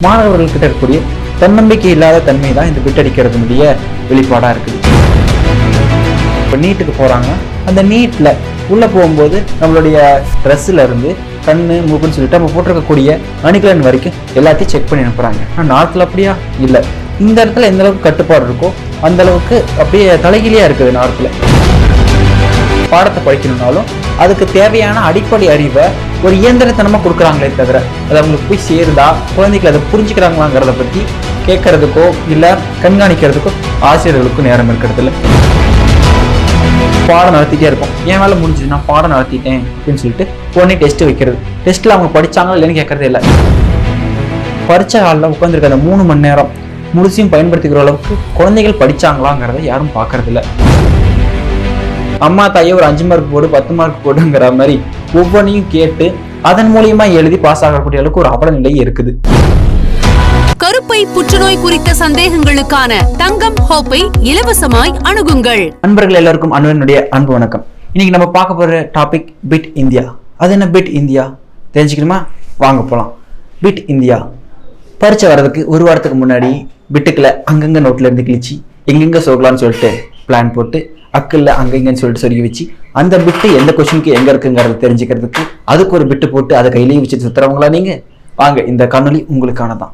மாணவர்கள்கிட்ட இருக்கக்கூடிய தன்னம்பிக்கை இல்லாத தன்மை தான் இந்த பிட் அடிக்கிறதுனுடைய வெளிப்பாடாக இருக்குது. இப்போ நீட்டுக்கு போகிறாங்க அந்த நீட்டில் உள்ளே போகும்போது நம்மளுடைய ட்ரெஸ்ஸில் இருந்து கண்ணு மூக்குன்னு சொல்லிட்டு நம்ம போட்டிருக்கக்கூடிய அணிகலன் வரைக்கும் எல்லாத்தையும் செக் பண்ணி அனுப்புகிறாங்க ஆனால் நாட்டில் அப்படியா? இல்லை. இந்த இடத்துல எந்த அளவுக்கு கட்டுப்பாடு இருக்கோ அந்த அளவுக்கு அப்படியே தலைகீழியா இருக்குது நார்த்தில் பாடத்தை படிக்கணும்னாலும் அதுக்கு தேவையான அடிப்படை அறிவை ஒரு இயந்திரத்தனமாக கொடுக்குறாங்களே தவிர அது அவங்களுக்கு போய் சேருதா? குழந்தைகள் அதை புரிஞ்சுக்கிறாங்களாங்கிறத பற்றி கேட்கறதுக்கோ இல்லை கண்காணிக்கிறதுக்கோ ஆசிரியர்களுக்கும் நேரம் இருக்கிறது பாடம் நடத்திட்டே இருக்கும் என் வேலை முடிஞ்சது நான் பாடம் நடத்திட்டேன் அப்படின்னு சொல்லிட்டு உடனே டெஸ்ட் வைக்கிறது. டெஸ்ட்டில் அவங்க படிச்சாங்களா இல்லைன்னு கேட்கறதே இல்லை. பரீட்சை காலில் உட்காந்துருக்க அந்த மூணு மணி நேரம் முழுசையும் பயன்படுத்திக்கிற அளவுக்கு குழந்தைகள் படிச்சாங்களாங்கிறத யாரும் பார்க்கறதில்ல. அம்மா தாயே ஒரு அஞ்சு மார்க் போடு பத்து மார்க் போடுங்கிற மாதிரி ஒவ்வொன்றையும் கேட்டு அதன் மூலியமா எழுதி பாஸ் ஆகக்கூடிய அளவுக்கு ஒரு அவல நிலை இருக்குது. கருப்பை புற்றுநோய் குறித்த சந்தேகங்களுக்கான தங்கம் ஹோப்பை இலவசமாய் அணுகுங்கள். நண்பர்கள் எல்லாருக்கும் அன்பனுடைய அன்பு வணக்கம். இன்னைக்கு நம்ம பார்க்க போற டாபிக் பிட் இந்தியா அது என்ன பிட் இந்தியா தெரிஞ்சுக்கணுமா? வாங்க போலாம். பிட் இந்தியா பரீட்சை வர்றதுக்கு ஒரு வாரத்துக்கு முன்னாடி பிட்டுக்குள்ள அங்கங்க நோட்ல இருந்து கிழிச்சு எங்கெங்க சொருகலாம்னு சொல்லிட்டு பிளான் போட்டு அக்கில் அங்கங்கன்னு சொல்லிட்டு சொல்லி வச்சு அந்த பிட்டு எந்த கொஷனுக்கு எங்கே இருக்குங்கிறத தெரிஞ்சுக்கிறதுக்கு அதுக்கு ஒரு பிட்டு போட்டு அதை கையிலேயே வச்சு சுற்றுறவங்களா நீங்கள் வாங்க இந்த காணொளி உங்களுக்கானதான்.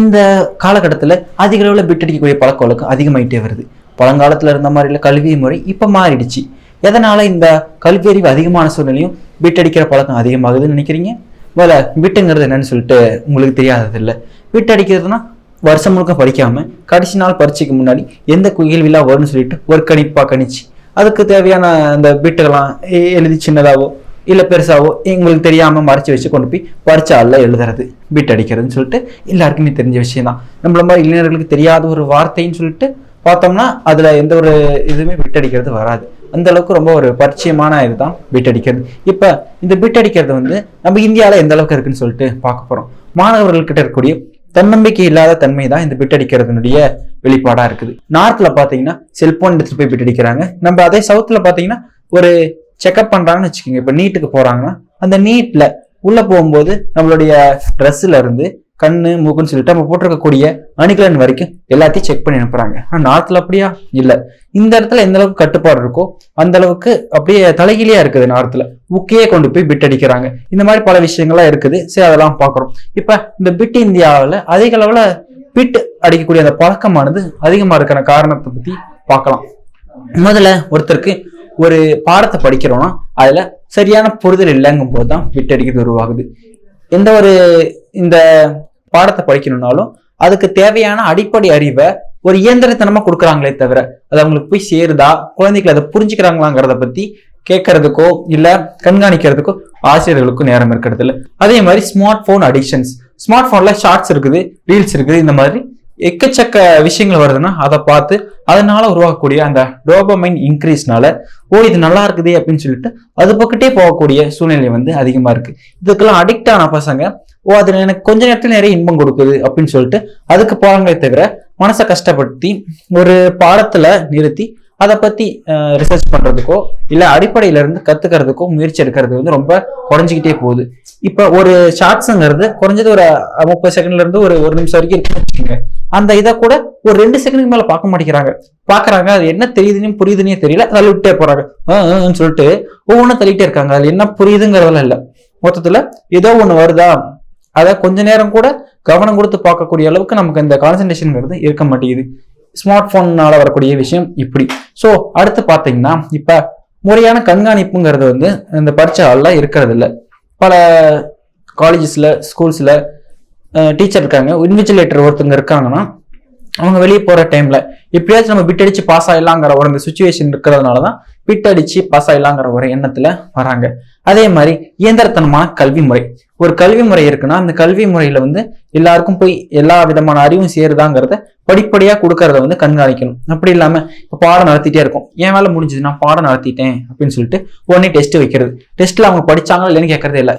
இந்த காலகட்டத்தில் அதிக அளவில் பிட் அடிக்கக்கூடிய பழக்க வழக்கம் அதிகமாகிட்டே வருது. பழங்காலத்தில் இருந்த மாதிரி இல்லை கல்வி முறை இப்போ மாறிடுச்சு. எதனால் இந்த கல்வி அறிவு அதிகமான சூழ்நிலையும் பிட் அடிக்கிற பழக்கம் அதிகமாகுதுன்னு நினைக்கிறீங்க? முதல்ல பிட்டுங்கிறது என்னன்னு சொல்லிட்டு உங்களுக்கு தெரியாததில்லை. பிட் அடிக்கிறதுனா வருஷம் முழுக்க படிக்காமல் கடைசி நாள் பரீட்சைக்கு முன்னாடி எந்த கேள்விலாம் வரும்னு சொல்லிட்டு ஒரு கணிப்பாக கணிச்சு. அதுக்கு தேவையான அந்த பிட்டுகளாம் எழுதி சின்னதாகவோ இல்லை பெருசாகவோ எங்களுக்கு தெரியாமல் மறைச்சு வச்சு கொண்டு போய் பரீட்சை எழுதுறது பிட் அடிக்கிறதுன்னு சொல்லிட்டு எல்லாருக்குமே தெரிஞ்ச விஷயம் தான். நம்மள மாதிரி இளைஞர்களுக்கு தெரியாத ஒரு வார்த்தைன்னு சொல்லிட்டு பார்த்தோம்னா அதில் எந்த ஒரு இதுவுமே பிட் அடிக்கிறது வராது. அந்த அளவுக்கு ரொம்ப ஒரு பரிச்சயமான இதுதான் பிட் அடிக்கிறது. இப்போ இந்த பிட் அடிக்கிறது வந்து நம்ம இந்தியாவில் எந்த அளவுக்கு இருக்குன்னு சொல்லிட்டு பார்க்க போகிறோம் மாணவர்கள்கிட்ட இருக்கக்கூடிய தன்னம்பிக்கை இல்லாத தன்மை தான் இந்த பிட் அடிக்கிறதுனுடைய வெளிப்பாடா இருக்குது. நார்த்ல பாத்தீங்கன்னா செல்போன் எடுத்துட்டு போய் பிட் அடிக்கிறாங்க நம்ம அதே சவுத்துல பாத்தீங்கன்னா ஒரு செக்அப் பண்றாங்கன்னு வச்சுக்கோங்க. இப்ப நீட்டுக்கு போறாங்கன்னா அந்த நீட்ல உள்ள போகும்போது நம்மளுடைய ட்ரெஸ்ல இருந்து கண்ணு மூக்குன்னு சொல்லிட்டு நம்ம போட்டிருக்கக்கூடிய அணுக்கலன் வரைக்கும் எல்லாத்தையும் செக் பண்ணி அனுப்புறாங்க. ஆனால் நார்த்தில் அப்படியா? இல்லை. இந்த இடத்துல எந்த அளவுக்கு கட்டுப்பாடு இருக்கோ அந்த அளவுக்கு அப்படியே தலைகீழியா இருக்குது நார்த்தில் உக்கையே கொண்டு போய் பிட் அடிக்கிறாங்க. இந்த மாதிரி பல விஷயங்கள்லாம் இருக்குது. சரி அதெல்லாம் பார்க்குறோம். இப்போ இந்த பிட் இந்தியாவில் அதிக அளவில் பிட் அடிக்கக்கூடிய அந்த பழக்கமானது அதிகமாக இருக்கிற காரணத்தை பற்றி பார்க்கலாம். முதல்ல ஒருத்தருக்கு ஒரு பாடத்தை படிக்கிறோம்னா அதில் சரியான புரிதல் இல்லைங்கும் போது தான் பிட் அடிக்கிறது உருவாகுது. எந்த ஒரு இந்த பாடத்தை படிக்கணும்னாலும் அதுக்கு தேவையான அடிப்படை அறிவை ஒரு இயந்திரத்தனமா கொடுக்குறாங்களே தவிர அது அவங்களுக்கு போய் சேருதா? குழந்தைகள் அதை புரிஞ்சுக்கிறாங்களாங்கிறத பத்தி கேட்கறதுக்கோ இல்ல கண்காணிக்கிறதுக்கோ ஆசிரியர்களுக்கும் நேரம் இருக்கிறது இல்லை அதே மாதிரி ஸ்மார்ட் போன் அடிக்ஷன்ஸ் ஸ்மார்ட் போன்ல ஷார்ட்ஸ் இருக்குது ரீல்ஸ் இருக்குது இந்த மாதிரி எக்கச்சக்க விஷயங்கள் வருதுன்னா அதை பார்த்து அதனால உருவாக்கக்கூடிய அந்த டோபமைன் இன்க்ரீஸ்னால ஓ இது நல்லா இருக்குது அப்படின்னு சொல்லிட்டு அது பக்கத்தே போகக்கூடிய சூழ்நிலை வந்து அதிகமா இருக்கு. இதுக்கெல்லாம் அடிக்ட் ஆன பசங்க ஓ அது எனக்கு கொஞ்ச நேரத்தில் நிறைய இன்பம் கொடுக்குது அப்படின்னு சொல்லிட்டு அதுக்கு போறாங்களே தவிர மனசை கஷ்டப்படுத்தி ஒரு பாடத்துல நிறுத்தி அதை பத்தி ரிசர்ச் பண்றதுக்கோ இல்ல அடிப்படையில இருந்து கத்துக்கிறதுக்கோ முயற்சி எடுக்கிறது வந்து ரொம்ப குறைஞ்சிக்கிட்டே போகுது. இப்ப ஒரு ஷார்ட்ஸுங்கிறது குறைஞ்சது ஒரு முப்பது செகண்ட்ல இருந்து ஒரு ஒரு நிமிஷம் வரைக்கும் இருக்குன்னு அந்த இதை கூட ஒரு ரெண்டு செகண்டுக்கு மேல பார்க்க மாட்டேங்கிறாங்க. பாக்குறாங்க அது என்ன தெரியுதுன்னு புரியுதுன்னே தெரியல அதில் விட்டே போறாங்க ஆன்னு சொல்லிட்டு ஒவ்வொன்றும் தள்ளிட்டே இருக்காங்க. அது என்ன புரியுதுங்கிறதெல்லாம் இல்லை. மொத்தத்துல ஏதோ ஒண்ணு வருதா? அதை கொஞ்ச நேரம் கூட கவனம் கொடுத்து பார்க்கக்கூடிய அளவுக்கு நமக்கு இந்த கான்சன்ட்ரேஷனுங்கிறது இருக்க மாட்டேங்குது. ஸ்மார்ட் ஃபோன்னால் வரக்கூடிய விஷயம் இப்படி. ஸோ அடுத்து பார்த்தீங்கன்னா இப்போ முறையான கண்காணிப்புங்கிறது வந்து இந்த பரீட்சை ஹாலில் இருக்கிறது இல்லை பல காலேஜஸில் ஸ்கூல்ஸில் டீச்சர் இருக்காங்க. இன்விஜிலேட்டர் ஒருத்தங்க இருக்காங்கன்னா அவங்க வெளியே போகிற டைமில் எப்படியாச்சும் நம்ம பிட் பாஸ் ஆகிடலாங்கிற ஒரு இந்த சுச்சுவேஷன் இருக்கிறதுனால தான் பிட்டடிச்சு பாஸ் ஆயிடலாங்கிற ஒரு எண்ணத்துல வராங்க. அதே மாதிரி இயந்திரத்தனமான கல்வி முறை. ஒரு கல்வி முறை இருக்குன்னா அந்த கல்வி முறையில வந்து எல்லாருக்கும் போய் எல்லா விதமான அறிவும் சேருதாங்கிறத படிப்படியா கொடுக்கறத வந்து கண்காணிக்கணும். அப்படி இல்லாம இப்போ பாடம் நடத்திட்டே இருக்கும். என் வேலை முடிஞ்சது நான் பாடம் நடத்திட்டேன் அப்படின்னு சொல்லிட்டு உடனே டெஸ்ட் வைக்கிறது. டெஸ்ட்ல அவங்க படிச்சாங்களா இல்லைன்னு கேட்கறதே இல்லை.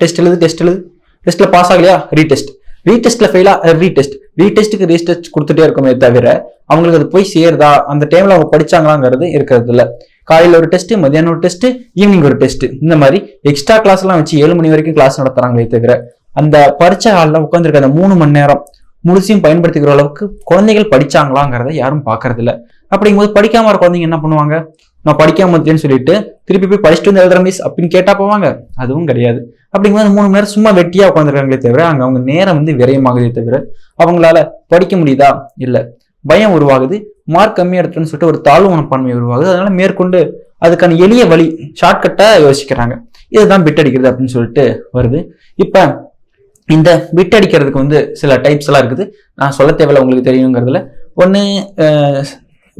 டெஸ்ட் எழுது டெஸ்ட் எழுது. டெஸ்ட்ல பாஸ் ஆகலையா? ரீடெஸ்ட் ரீடெஸ்ட்ல ஃபெயிலா ரீடெஸ்ட் ரீடெஸ்ட்டுக்கு ரீடெஸ்ட் கொடுத்துட்டே இருக்குமே தவிர அவங்களுக்கு அது போய் சேருதா? அந்த டைம்ல அவங்க படிச்சாங்களாங்கிறது இருக்கிறது இல்லை காலையில் ஒரு டெஸ்ட் மதியானம் ஒரு டெஸ்ட் ஈவினிங் ஒரு டெஸ்ட் இந்த மாதிரி எக்ஸ்ட்ரா கிளாஸ் எல்லாம் வச்சு ஏழு மணி வரைக்கும் கிளாஸ் நடத்துறாங்களே தவிர அந்த பரீட்சை ஹாலில் உட்காந்துருக்க அந்த மூணு மணி நேரம் முழுசையும் பயன்படுத்திக்கிற அளவுக்கு குழந்தைகள் படிச்சாங்களாங்கிறத யாரும் பார்க்கறதில்ல. அப்படிங்கும்போது படிக்காம இருக்க குழந்தைங்க என்ன பண்ணுவாங்க? நான் படிக்காம வந்துட்டேன்னு சொல்லிட்டு திருப்பி போய் படிச்சுட்டு வந்து எழுதுற மிஸ் அப்படின்னு கேட்டா போவாங்க. அதுவும் கிடையாது. அப்படிங்கும்போது மூணு மணி நேரம் சும்மா வெட்டியா உட்காந்துருக்காங்களே தவிர அங்க அவங்க நேரம் வந்து விரயமாகுதே தவிர அவங்களால படிக்க முடியுதா? இல்ல. பயம் உருவாகுது. மார்க் கம்மியா எடுத்துன்னு சொல்லிட்டு ஒரு தாழ்வு மனப்பான்மை உருவாகுது. அதனால மேற்கொண்டு அதுக்கான எளிய வழி ஷார்ட்கட்டா யோசிக்கிறாங்க. இதுதான் பிட் அடிக்கிறது அப்படின்னு சொல்லிட்டு வருது. இப்ப இந்த பிட் அடிக்கிறதுக்கு வந்து சில டைப்ஸ் எல்லாம் இருக்குது. நான் சொல்ல தேவையில்ல உங்களுக்கு தெரியுங்கிறதுல. ஒன்று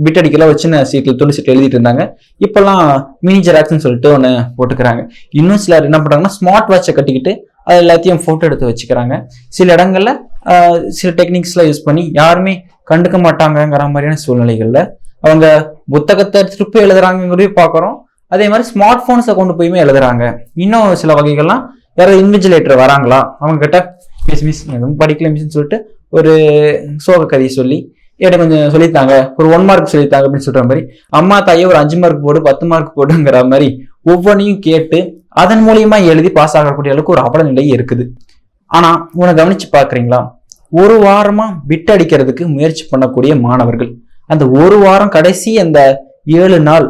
பிட் அடிக்கலாம் ஒரு சின்ன சீட்டில் துணி சீட்டில் எழுதிட்டு இருந்தாங்க. இப்போல்லாம் மினி ஜெராக்ஸ்னு சொல்லிட்டு ஒன்று போட்டுக்கிறாங்க. இன்னும் சிலர் என்ன பண்ணுறாங்கன்னா ஸ்மார்ட் வாட்சை கட்டிக்கிட்டு அது எல்லாத்தையும் ஃபோட்டோ எடுத்து வச்சுக்கிறாங்க. சில இடங்களில் சில டெக்னிக்ஸ்லாம் யூஸ் பண்ணி யாருமே கண்டுக்க மாட்டாங்கங்கிற மாதிரியான சூழ்நிலைகளில் அவங்க புத்தகத்தை திருப்பி எழுதுறாங்கிறதையும் பார்க்குறோம். அதே மாதிரி ஸ்மார்ட் ஃபோன்ஸை கொண்டு போயுமே எழுதுறாங்க. இன்னும் சில வகைகள்லாம் யாராவது இன்விஜிலேட்டர் வராங்களா? அவங்க கிட்ட மிஸ் மிஸ் எதுவும் படிக்கல மிஸ்ன்னு சொல்லிட்டு ஒரு சோக கதையை சொல்லி என்கிட்ட கொஞ்சம் சொல்லித்தாங்க ஒரு ஒன் மார்க் சொல்லித்தாங்க அப்படின்னு சொல்ற மாதிரி. அம்மா தாயே ஒரு அஞ்சு மார்க் போடு பத்து மார்க் போடுங்கிற மாதிரி ஒவ்வொன்றையும் கேட்டு அதன் மூலியமா எழுதி பாஸ் ஆகக்கூடிய அளவுக்கு ஒரு அவல நிலை இருக்குது. ஆனா உன்னை கவனிச்சு பாக்குறீங்களா ஒரு வாரமா விட்டடிக்கிறதுக்கு முயற்சி பண்ணக்கூடிய மாணவர்கள். அந்த ஒரு வாரம் கடைசி அந்த ஏழு நாள்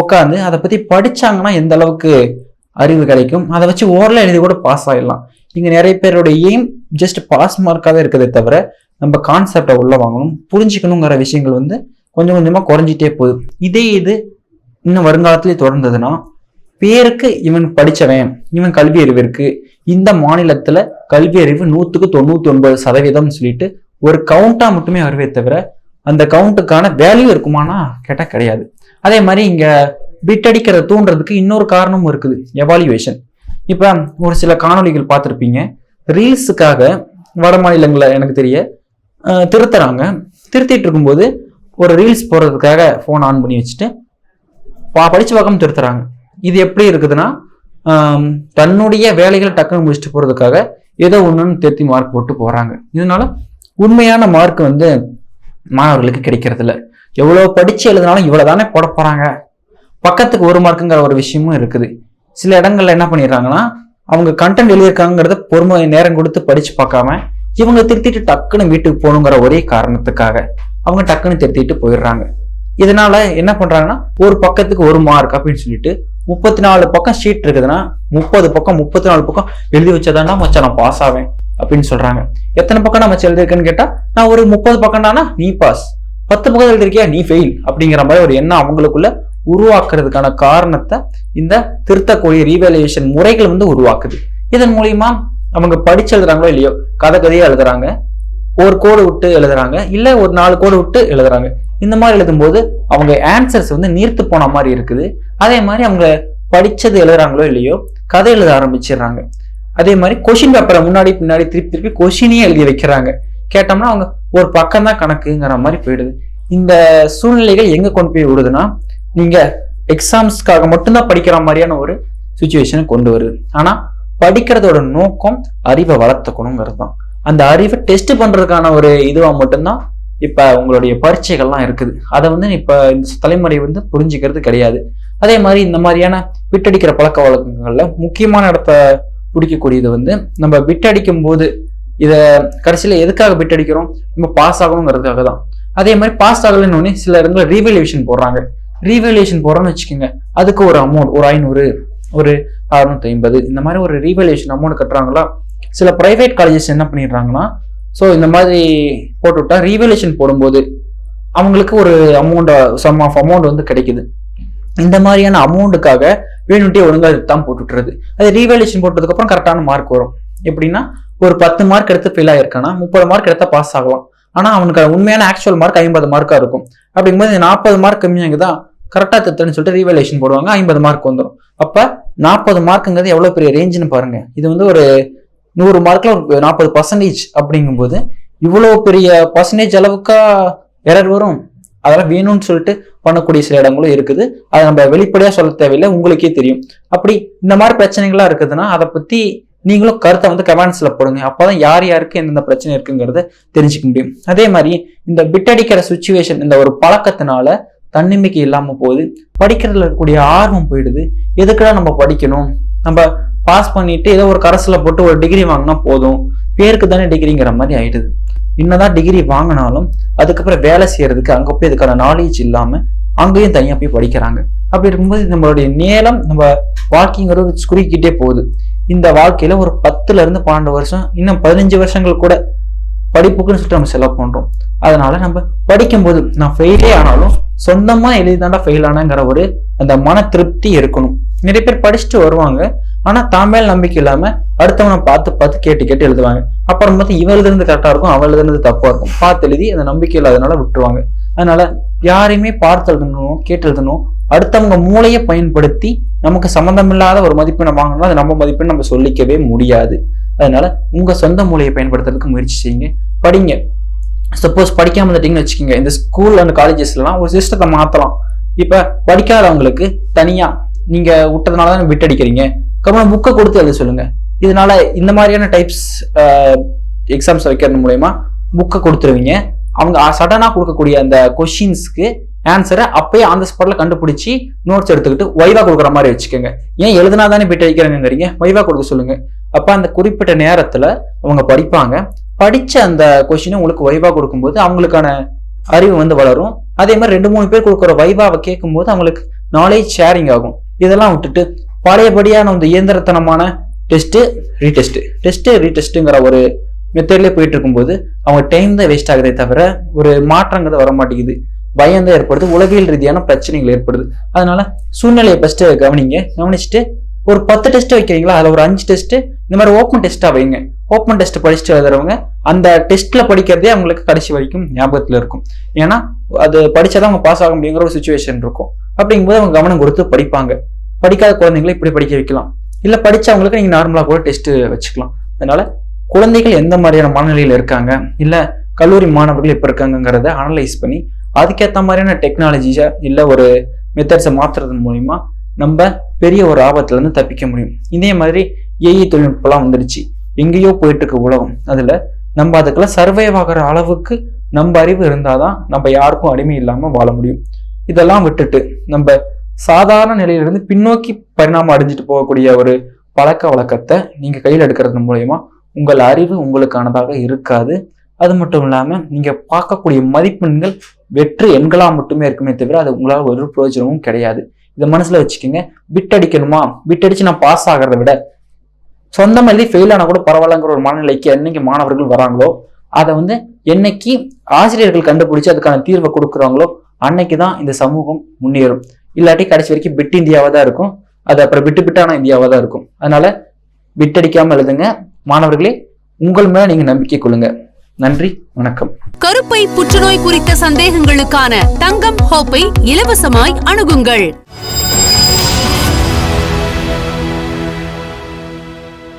உட்காந்து அதை பத்தி படிச்சாங்கன்னா எந்த அளவுக்கு அறிவு கிடைக்கும்? அதை வச்சு ஓரளவு எழுதி கூட பாஸ் ஆயிடலாம். இங்க நிறைய பேருடைய எய்ம் ஜஸ்ட் பாஸ் மார்க்காக இருக்கதே தவிர நம்ம கான்செப்டை உள்ள வாங்கணும். புரிஞ்சுக்கணுங்கிற விஷயங்கள் வந்து கொஞ்சம் கொஞ்சமாக குறைஞ்சிட்டே போகுது. இதே இது இன்னும் வருங்காலத்திலே தொடர்ந்ததுன்னா பேருக்கு இவன் படிச்சவன் இவன் கல்வி அறிவு இருக்கு. இந்த மாநிலத்தில் கல்வி அறிவு நூற்றுக்கு தொண்ணூற்றி ஒன்பது சதவீதம்னு சொல்லிட்டு ஒரு கவுண்டாக மட்டுமே வருவே தவிர அந்த கவுண்ட்டுக்கான வேல்யூ இருக்குமானா கேட்டால் கிடையாது. அதே மாதிரி இங்கே பிட்டடிக்கிறத தூண்டுறதுக்கு இன்னொரு காரணமும் இருக்குது. எவாலுவேஷன் இப்போ ஒரு சில காணொளிகள் பார்த்துருப்பீங்க. ரீல்ஸுக்காக வட மாநிலங்களில் எனக்கு தெரிய திருத்துறாங்க. திருத்திட்டு இருக்கும்போது ஒரு ரீல்ஸ் போடுறதுக்காக ஃபோன் ஆன் பண்ணி வச்சுட்டு பா படிச்ச பக்கம் திருத்துறாங்க. இது எப்படி இருக்குதுன்னா தன்னுடைய வேலைகளை டக்குன்னு முடிச்சுட்டு போகிறதுக்காக ஏதோ ஒன்றுன்னு திருத்தி மார்க் போட்டு போகிறாங்க இதனால உண்மையான மார்க் வந்து மாணவர்களுக்கு கிடைக்கிறதில்ல. எவ்வளோ படித்து எழுதினாலும் இவ்வளோ தானே போட போகிறாங்க பக்கத்துக்கு ஒரு மார்க்குங்கிற ஒரு விஷயமும் இருக்குது. சில இடங்கள்ல என்ன பண்ணிடுறாங்கன்னா அவங்க கண்டென்ட் எழுதியிருக்காங்கிறத பொறுமை நேரம் கொடுத்து படித்து பார்க்காம இவங்க திருத்திட்டு டக்குன்னு வீட்டுக்கு போகணுங்கிற ஒரே காரணத்துக்காக அவங்க டக்குன்னு திருத்திட்டு போயிடுறாங்க. இதனால என்ன பண்றாங்கன்னா ஒரு பக்கத்துக்கு ஒரு மார்க் அப்படின்னு சொல்லிட்டு முப்பத்தி நாலு பக்கம் ஷீட் இருக்குதுன்னா முப்பது பக்கம் முப்பத்தி நாலு பக்கம் எழுதி வச்சதாண்டா மச்சான் நான் பாஸ் ஆவேன் அப்படின்னு சொல்றாங்க. எத்தனை பக்கம் நான் மச்சம் எழுதிருக்கேன்னு கேட்டா நான் ஒரு முப்பது பக்கம் தானா நீ பாஸ் பத்து பக்கம் எழுதிருக்கியா நீ ஃபெயில் அப்படிங்கிற மாதிரி ஒரு எண்ணம் அவங்களுக்குள்ள உருவாக்குறதுக்கான காரணத்தை இந்த திருத்தக்கூடிய ரீவேலுவேஷன் முறைகள் வந்து உருவாக்குது. இதன் மூலியமா அவங்க படிச்சு எழுதுறாங்களோ இல்லையோ கதை கதையா எழுதுறாங்க. ஒரு கோடு விட்டு எழுதுறாங்க. இல்ல ஒரு நாலு கோடு விட்டு எழுதுறாங்க. இந்த மாதிரி எழுதும்போது அவங்க ஆன்சர்ஸ் வந்து நீர்த்து போன மாதிரி இருக்குது. அதே மாதிரி அவங்க படிச்சது எழுதுறாங்களோ இல்லையோ கதை எழுத ஆரம்பிச்சிடுறாங்க. அதே மாதிரி கொஷின் பேப்பரை முன்னாடி பின்னாடி திருப்பி திருப்பி கொஷினே எழுதி வைக்கிறாங்க. கேட்டோம்னா அவங்க ஒரு பக்கம் தான் கணக்குங்கிற மாதிரி போயிடுது. இந்த சூழ்நிலைகள் எங்க கொண்டு போய் விடுதுன்னா நீங்க எக்ஸாம்ஸ்க்காக மட்டும்தான் படிக்கிற மாதிரியான ஒரு சுச்சுவேஷனை கொண்டு வருது. ஆனா படிக்கிறதோட நோக்கம் அறிவை வளர்த்துக்கணுங்கிறது தான் அந்த அறிவை டெஸ்ட் பண்றதுக்கான ஒரு இதுவாக மட்டும்தான் இப்ப உங்களுடைய பரீட்சைகள்லாம் இருக்குது. அதை வந்து இப்ப இந்த தலைமுறை வந்து புரிஞ்சுக்கிறது கிடையாது. அதே மாதிரி இந்த மாதிரியான விட்டடிக்கிற பழக்க வழக்கங்கள்ல முக்கியமான இடத்த பிடிக்கக்கூடியது வந்து நம்ம விட்டடிக்கும் போது இதை கடைசியில் எதுக்காக விட்டடிக்கிறோம்? நம்ம பாஸ் ஆகணுங்கிறதுக்காக தான் அதே மாதிரி பாஸ் ஆகலைன்னு சில இடங்களில் ரீவேல்யூஷன் போடுறாங்க. ரீவேல்யூஷன் போடுறோம்னு வச்சுக்கோங்க. அதுக்கு ஒரு அமௌண்ட் ஒரு ஐநூறு ஒரு அறுநூத்தி ஐம்பது இந்த மாதிரி ஒரு ரீவேல்யூஷன் அமௌண்ட் கட்டுறாங்களா? சில ப்ரைவேட் காலேஜஸ் என்ன பண்ணிடுறாங்கன்னா ஸோ இந்த மாதிரி போட்டுவிட்டா ரீவேல்யூஷன் போடும்போது அவங்களுக்கு ஒரு அமௌண்ட் சம் ஆஃப் அமௌண்ட் வந்து கிடைக்குது. இந்த மாதிரியான அமௌண்ட்டுக்காக வேணுட்டே ஒழுங்காக தான் போட்டுட்டுறது அது ரீவேல்யூஷன் போட்டதுக்கப்புறம் கரெக்டான மார்க் வரும். எப்படின்னா ஒரு பத்து மார்க் எடுத்து ஃபெயில் ஆயிருக்கானா முப்பது மார்க் எடுத்தால் பாஸ் ஆகலாம். ஆனால் அவனுக்கு உண்மையான ஆக்சுவல் மார்க் ஐம்பது மார்க்காக இருக்கும். அப்படிங்கும்போது நாற்பது மார்க் கம்மியாகுதா கரெக்டாக தத்துன்னு சொல்லிட்டு ரீவேல்யூஷன் போடுவாங்க ஐம்பது மார்க் வந்துடும் அப்போ நாற்பது மார்க்குங்கிறது எவ்வளோ பெரிய ரேஞ்சுன்னு பாருங்க. இது வந்து ஒரு நூறு மார்க்கில் ஒரு நாற்பது பர்சன்டேஜ் அப்படிங்கும்போது இவ்வளோ பெரிய பர்சன்டேஜ் அளவுக்கா எரர் வரும்? அதெல்லாம் வேணும்னு சொல்லிட்டு பண்ணக்கூடிய சில இடங்களும் இருக்குது. அதை நம்ம வெளிப்படையாக சொல்ல தேவையில்லை. உங்களுக்கே தெரியும். அப்படி இந்த மாதிரி பிரச்சனைகள்லாம் இருக்குதுன்னா அதை பற்றி நீங்களும் கருத்தை வந்து கமெண்ட்ஸில் போடுங்க. அப்பதான் யார் யாருக்கு எந்தெந்த பிரச்சனை இருக்குங்கிறத தெரிஞ்சுக்க முடியும். அதே மாதிரி இந்த பிட் அடிக்கிற சுச்சுவேஷன் இந்த ஒரு பழக்கத்தினால தன்னம்பிக்கை இல்லாமல் போகுது. படிக்கிறதுல இருக்கக்கூடிய ஆர்வம் போயிடுது. எதுக்குடா நம்ம படிக்கணும்? நம்ம பாஸ் பண்ணிட்டு ஏதோ ஒரு கரசில் போட்டு ஒரு டிகிரி வாங்கினா போதும். பேருக்கு தானே டிகிரிங்கிற மாதிரி ஆயிடுது. என்னதான் டிகிரி வாங்கினாலும் அதுக்கப்புறம் வேலை செய்யறதுக்கு அங்கே போய் இதுக்கான நாலேஜ் இல்லாமல் அங்கேயும் தனியாக போய் படிக்கிறாங்க. அப்படி இருக்கும்போது நம்மளுடைய நேரம் நம்ம வாழ்க்கைங்கிறது குறுக்கிட்டே போகுது. இந்த வாழ்க்கையில ஒரு பத்துல இருந்து பன்னெண்டு வருஷம் இன்னும் பதினஞ்சு வருஷங்கள் கூட படிப்புக்குன்னு சொல்லிட்டு நம்ம செலவு பண்றோம். அதனால நம்ம படிக்கும்போது நான் ஃபெயிலே ஆனாலும் சொந்தமா எழுதிதாண்டா ஃபெயில் ஆனங்கிற ஒரு அந்த மன திருப்தி இருக்கணும். நிறைய பேர் படிச்சுட்டு வருவாங்க. ஆனா தான் மேல் நம்பிக்கை இல்லாம அடுத்தவனை பார்த்து பார்த்து கேட்டு கேட்டு எழுதுவாங்க. அப்புறம் பார்த்து இவன் எழுதுனது கரெக்டா இருக்கும் அவள் எழுதுனது தப்பா இருக்கும். பார்த்து எழுதி அந்த நம்பிக்கை இல்லாதனால விட்டுருவாங்க. அதனால யாரையுமே பார்த்து எழுதணும் கேட்டு எழுதணும். அடுத்தவங்க மூளையை பயன்படுத்தி நமக்கு சம்மந்தமில்லாத ஒரு மதிப்பெண்ணை வாங்கணும் அது நம்ம மதிப்பெண் நம்ம சொல்லிக்கவே முடியாது. அதனால உங்க சொந்த மூளையை பயன்படுத்துறதுக்கு முயற்சி செய்யுங்க. படிங்க. சப்போஸ் படிக்காம இருந்துட்டீங்கன்னு வச்சுக்கோங்க. இந்த ஸ்கூல் அண்ட் காலேஜஸ்லாம் ஒரு சிஸ்டத்தை மாற்றலாம் இப்போ படிக்காதவங்களுக்கு தனியாக நீங்கள் விட்டதுனால தான் விட்டடிக்கிறீங்க கம்மல் புக்கை கொடுத்து எழுத சொல்லுங்க. இதனால இந்த மாதிரியான டைப்ஸ் எக்ஸாம்ஸ் வைக்கிறது மூலயமா புக்கை கொடுத்துருவீங்க. அவங்க சடனாக கொடுக்கக்கூடிய அந்த கொஷின்ஸ்க்கு ஆன்சரை அப்பயே அந்த ஸ்பாட்ல கண்டுபிடிச்சி நோட்ஸ் எடுத்துக்கிட்டு ஒய்வா கொடுக்குற மாதிரி வச்சுக்கோங்க. ஏன் எழுதுனா தானே பிட் வைக்கிறேங்கிறீங்க ஒய்வா கொடுக்க சொல்லுங்க. அப்ப அந்த குறிப்பிட்ட நேரத்துல அவங்க படிப்பாங்க. படித்த அந்த கொஷினை உங்களுக்கு வைவா கொடுக்கும்போது அவங்களுக்கான அறிவு வந்து வளரும். அதே மாதிரி ரெண்டு மூணு பேர் கொடுக்குற வைவாவை கேட்கும்போது அவங்களுக்கு நாலேஜ் ஷேரிங் ஆகும். இதெல்லாம் விட்டுட்டு பழையபடியான அந்த இயந்திரத்தனமான டெஸ்ட்டு ரீடெஸ்ட்டு டெஸ்ட்டு ரீடெஸ்ட்டுங்கிற ஒரு மெத்தட்லேயே போயிட்டு இருக்கும்போது அவங்க டைம் தான் வேஸ்ட் ஆகுதே தவிர ஒரு மாற்றங்கிறது வர மாட்டேங்குது பயம் தான் ஏற்படுது. உளவியல் ரீதியான பிரச்சனைகள் ஏற்படுது. அதனால சூழ்நிலையை ஃபஸ்ட்டு கவனிங்க. கவனிச்சுட்டு ஒரு பத்து டெஸ்ட் வைக்கிறீங்களா? அதில் ஒரு அஞ்சு டெஸ்ட்டு இந்த மாதிரி ஓப்பன் டெஸ்ட்டாக வைங்க. ஓப்பன் டெஸ்ட் படிச்சுட்டு எழுதுறவங்க அந்த டெஸ்ட்ல படிக்கிறதே அவங்களுக்கு கடைசி வரைக்கும் ஞாபகத்தில் இருக்கும். ஏன்னா அது படிச்சாதான் அவங்க பாஸ் ஆக முடியுங்கிற ஒரு சுச்சுவேஷன் இருக்கும். அப்படிங்கும்போது அவங்க கவனம் கொடுத்து படிப்பாங்க. படிக்காத குழந்தைங்களை இப்படி படிக்க வைக்கலாம். இல்லை படிச்சவங்களுக்கு நீங்கள் நார்மலாக கூட டெஸ்ட் வச்சுக்கலாம். அதனால குழந்தைகள் எந்த மாதிரியான மனநிலையில இருக்காங்க? இல்லை கல்லூரி மாணவர்கள் இப்போ இருக்காங்கங்கிறத அனலைஸ் பண்ணி அதுக்கேற்ற மாதிரியான டெக்னாலஜிஸை இல்லை ஒரு மெத்தட்ஸை மாற்றுறது மூலிமா நம்ம பெரிய ஒரு ஆபத்துல இருந்து தப்பிக்க முடியும். இதே மாதிரி ஏஐ தொழில்நுட்பம்லாம் வந்துடுச்சு எங்கேயோ போயிட்டு இருக்க உலகம். அதுல நம்ம அதுக்கெல்லாம் சர்வைவ் ஆகிற அளவுக்கு நம்ம அறிவு இருந்தாதான் நம்ம யாருக்கும் அடிமை இல்லாம வாழ முடியும். இதெல்லாம் விட்டுட்டு நம்ம சாதாரண நிலையிலிருந்து பின்னோக்கி பரிணாமம் அடைஞ்சிட்டு போகக்கூடிய ஒரு பழக்க வழக்கத்தை நீங்க கையில் எடுக்கிறது மூலயமா உங்கள் அறிவு உங்களுக்கானதாக இருக்காது. அது மட்டும் இல்லாம நீங்க பார்க்கக்கூடிய மதிப்பெண்கள் வெற்று எண்களா மட்டுமே இருக்குமே தவிர அது உங்களால் ஒரு பிரயோஜனமும் கிடையாது. இதை மனசுல வச்சுக்கோங்க. பிட் அடிக்கணுமா? பிட் அடிச்சு நான் பாஸ் ஆகிறத விட சொந்தம் எழுதி ஃபெயில் ஆனால் கூட பரவாயில்லங்கிற ஒரு மனநிலைக்கு என்னைக்கு மாணவர்கள் வராங்களோ அதை வந்து என்னைக்கு ஆசிரியர்கள் கண்டுபிடிச்சு அதுக்கான தீர்வை கொடுக்குறாங்களோ அன்னைக்கு தான் இந்த சமூகம் முன்னேறும். இல்லாட்டி கடைசி வரைக்கும் பிட் இந்தியாவாக தான் இருக்கும். அது அப்புறம் விட்டு பிட்டான இந்தியாவாக தான் இருக்கும். அதனால விட்டடிக்காமல் எழுதுங்க. மாணவர்களே உங்கள் மேல நீங்க நம்பிக்கை கொள்ளுங்க. நன்றி வணக்கம். கருப்பை புற்றுநோய் குறித்த சந்தேகங்களுக்கான தங்கம் ஹோப்பை இலவசமாய் அணுகுங்கள்.